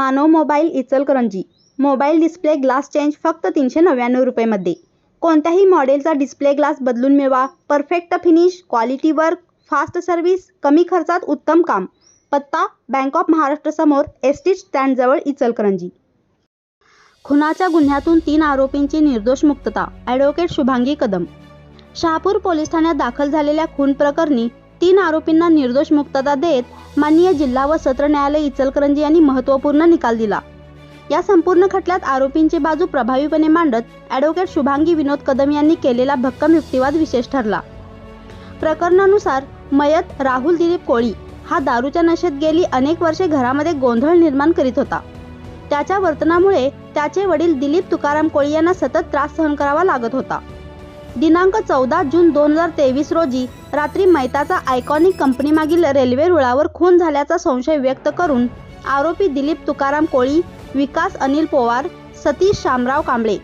Manav mobile Ichalkaranji. Mobile display glass change फक्त तीनशे नव्याण्णव रुपयेमध्ये. कोणत्याही मॉडेलचा डिस्प्ले ग्लास बदलून मिळवा. Perfect finish quality work fast service कमी खर्चात उत्तम काम. पत्ता बँक ऑफ महाराष्ट्र समोर एस टी स्टँडजवळ इचलकरंजी. खुनाच्या गुन्ह्यातून तीन आरोपींची निर्दोष मुक्तता. ॲडव्होकेट शुभांगी कदम. शहापूर पोलीस ठाण्यात दाखल झालेल्या खून प्रकरणी तीन आरोपींना निर्दोष मुक्तता देत माननीय जिल्हा व सत्र न्यायालय इचलकरंजी यांनी महत्त्वपूर्ण निकाल दिला. या संपूर्ण खटल्यात आरोपींची बाजू प्रभावीपणे मांडत ॲडव्होकेट शुभांगी विनोद कदम यांनी केलेला भक्कम युक्तिवाद विशेष ठरला. प्रकरणानुसार मयत राहुल दिलीप कोळी हा दारूच्या नशेत गेली अनेक वर्षे घरामध्ये गोंधळ निर्माण करीत होता. त्याच्या वर्तनामुळे त्याचे वडील दिलीप तुकाराम कोळी यांना सतत त्रास सहन करावा लागत होता. दिनांक चौदा जून दोन हजार तेवीस रोजी रात्री मैताचा आयकॉनिक कंपनीमागील रेल्वे रुळावर खून झाल्याचा संशय व्यक्त करून आरोपी दिलीप तुकाराम कोळी विकास अनिल पोवार सतीश शामराव कांबळे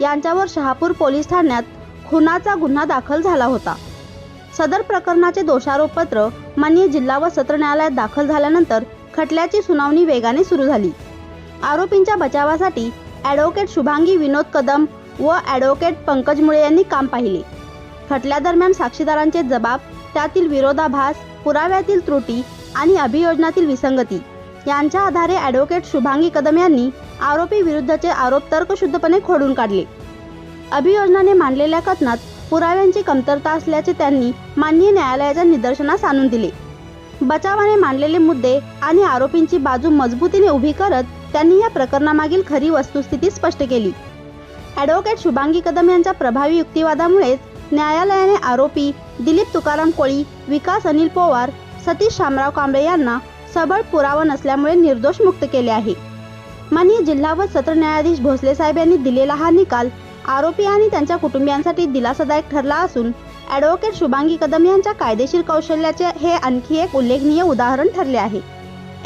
यांच्यावर शहापूर पोलीस ठाण्यात खुनाचा गुन्हा दाखल झाला होता. सदर प्रकरणाचे दोषारोपपत्र मान्य जिल्हा व सत्र न्यायालयात दाखल झाल्यानंतर खटल्याची सुनावणी वेगाने सुरू झाली. आरोपींच्या बचावासाठी ॲडव्होकेट शुभांगी विनोद कदम व ॲडव्होकेट पंकज मुळे यांनी काम पाहिले. खटल्यादरम्यान साक्षीदारांचे जबाब त्यातील विरोधाभास पुराव्यातील त्रुटी आणि अभियोजनातील विसंगती. यांच्या आधारे ॲडव्होकेट शुभांगी कदम यांनी आरोपी विरुद्धचे आरोप तर्कशुद्धपणे खोडून काढले. अभियोजनाने मांडलेल्या कथनात पुराव्यांची कमतरता असल्याचे त्यांनी माननीय न्यायालयाच्या निदर्शनास आणून दिले. बचावाने मांडलेले मुद्दे आणि आरोपींची बाजू मजबूतीने उभी करत त्यांनी या प्रकरणामागील खरी वस्तुस्थिती स्पष्ट केली. ॲडव्होकेट शुभांगी कदम यांच्या प्रभावी युक्तिवादामुळेच न्यायालयाने आरोपी दिलीप तुकाराम कोळी विकास अनिल पोवार सतीश शामराव कांबळे यांना सबळ पुरावा नसल्यामुळे निर्दोष मुक्त केले आहे. माननीय जिल्हा व सत्र न्यायाधीश भोसले साहेब यांनी दिलेला हा निकाल आरोपी आणि त्यांच्या कुटुंबियांसाठी दिलासादायक ठरला असून ॲडव्होकेट शुभांगी कदम यांच्या कायदेशीर कौशल्याचे हे आणखी एक उल्लेखनीय उदाहरण ठरले आहे.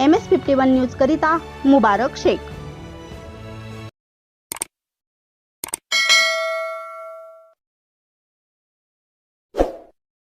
एम एस फिफ्टी वन न्यूजकरिता मुबारक शेख.